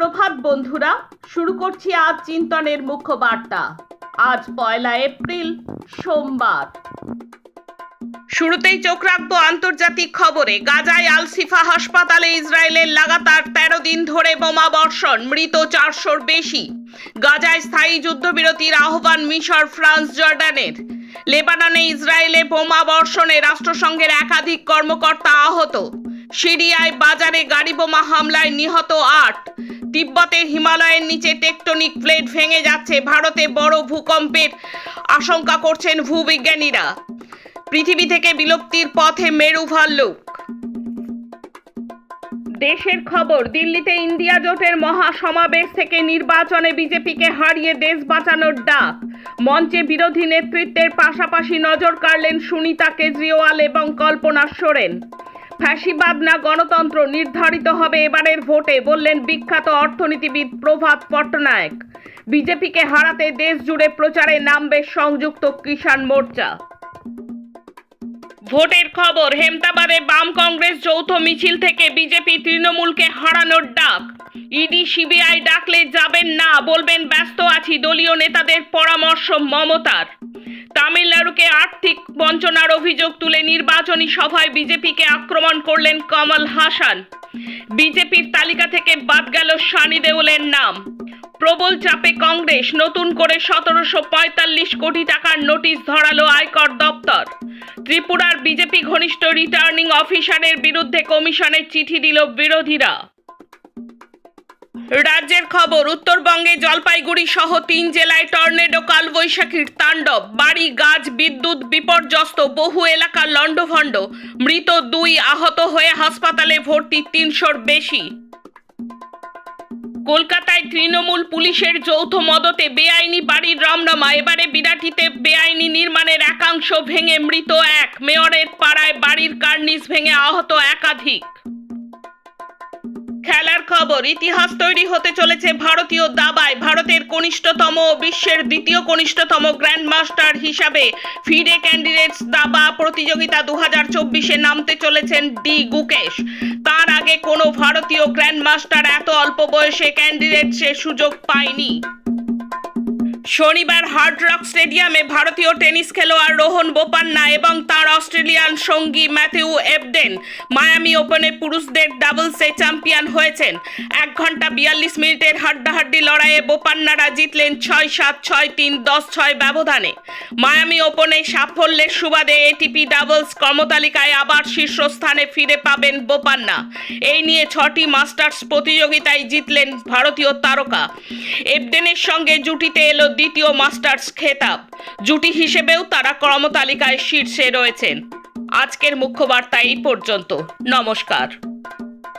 সুপ্রভাত, বন্ধুরা। শুরু করছি আজ চিন্তনের মুখ্য বার্তা। আজ পয়লা এপ্রিল, সোমবার। শুরুতেই চোখ রাখব আন্তর্জাতিক খবরে। গাজায় আলসিফা হাসপাতালে ইসরায়েলের লাগাতার তেরো দিন ধরে বোমা বর্ষণ, মৃত চারশোর বেশি। গাজায় স্থায়ী যুদ্ধবিরতির আহ্বান মিশর ফ্রান্স জর্ডানের। লেবাননে ইসরায়েলে বোমা বর্ষণে রাষ্ট্রসংঘের একাধিক কর্মকর্তা আহত। সিরিয়ায় বাজারে গাড়ি বোমা হামলায় নিহত আট। তিব্বতের হিমালয়ের নিচে টেকটনিক প্লেট ভেঙে যাচ্ছে ভারতে বড় ভূকম্পের আশঙ্কা করছেন ভূবিজ্ঞানীরা। পৃথিবী থেকে বিলুপ্তির পথে মেরু ভাল্লুক। দেশের খবর, দিল্লিতে ইন্ডিয়া জোটের মহা সমাবেশ থেকে নির্বাচনে বিজেপিকে হারিয়ে দেশ বাঁচানোর ডাক। মঞ্চে বিরোধী নেতৃত্বের পাশাপাশি নজর কাড়লেন সুনিতা কেজরিওয়াল এবং কল্পনা সোরেন। ফ্যাসিবাদ না গণতন্ত্র নির্ধারিত হবে এবারের ভোটে, বললেন বিখ্যাত অর্থনীতিবিদ প্রভাত পট্টনায়ক। বিজেপিকে হারাতে দেশ জুড়ে প্রচারে নামবে সংযুক্ত কিষাণ মোর্চা। ভোটের খবর, হেমতাবাদে বাম কংগ্রেস যৌথ মিছিল থেকে বিজেপি তৃণমূলকে হারানোর ডাক। ইডি, সিবিআই ডাকলে যাবেন না, বলবেন ব্যস্ত আছি, দলীয় নেতাদের পরামর্শ মমতার। তামিলনাড়ুকে আর্থিক বঞ্চনার অভিযোগ তুলে নির্বাচনী সভায় বিজেপিকে আক্রমণ করলেন কমল হাসান। বিজেপির তালিকা থেকে বাদ গেল সানি দেওলের নাম। প্রবল চাপে কংগ্রেস নতুন করে সতেরোশো পঁয়তাল্লিশ কোটি টাকার নোটিশ ধরালো আয়কর দপ্তর। ত্রিপুরার বিজেপি ঘনিষ্ঠ রিটার্নিং অফিসারের বিরুদ্ধে কমিশনের চিঠি দিল বিরোধীরা। রাজ্যের খবর, উত্তরবঙ্গে জলপাইগুড়ি সহ তিন জেলায় টর্নেডো কালবৈশাখীর তাণ্ডব। বাড়ি, গাছ, বিদ্যুৎ বিপর্যস্ত, বহু এলাকা লণ্ডভণ্ড। মৃত দুই আহত হয়ে হাসপাতালে ভর্তি তিনশোর বেশি। কলকাতায় তৃণমূল পুলিশের যৌথ মদতে বেআইনি বাড়ির রমরমা। এবারে বিরাটিতে বেআইনি নির্মাণের একাংশ ভেঙে মৃত এক। মেয়রের পাড়ায় বাড়ির কার্নিস ভেঙে আহত একাধিক। খবর, ইতিহাস তৈরি হতে চলেছে ভারতীয় দাবায়। ভারতের কনিষ্ঠতম, বিশ্বের দ্বিতীয় কনিষ্ঠতম গ্র্যান্ড মাস্টার হিসাবে ফিডে ক্যান্ডিডেটস দাবা প্রতিযোগিতা দু হাজার চব্বিশে নামতে চলেছেন ডি গুকেশ। তার আগে কোনো ভারতীয় গ্র্যান্ড মাস্টার এত অল্প বয়সে ক্যান্ডিডেটসের সুযোগ পায়নি। শনিবার হার্ড রক স্টেডিয়ামে ভারতীয় টেনিস খেলোয়াড় রোহন বোপান্না এবং তার অস্ট্রেলিয়ান সঙ্গী ম্যাথিউ এবডেন মায়ামি ওপেনে পুরুষদের ডাবলসে চ্যাম্পিয়ন হয়েছেন। এক ঘণ্টা বিয়াল্লিশ মিনিটের হাড্ডাহাড্ডি লড়াইয়ে বোপান্নারা জিতলেন ছয় সাত, ছয় তিন, দশ, ছয় ব্যবধানে। মায়ামি ওপেনে সাফল্যের সুবাদে এটিপি ডাবলস কর্মতালিকায় আবার শীর্ষস্থানে ফিরে পাবেন বোপান্না। এই নিয়ে ছটি মাস্টার্স প্রতিযোগিতায় জিতলেন ভারতীয় তারকা। এবডেনের সঙ্গে জুটিতে এলো দ্বিতীয় মাস্টার্স খেতাব। জুটি হিসেবেও তারা ক্রমতালিকায় শীর্ষে রয়েছেন। আজকের মুখ্য বার্তা এই পর্যন্ত। নমস্কার।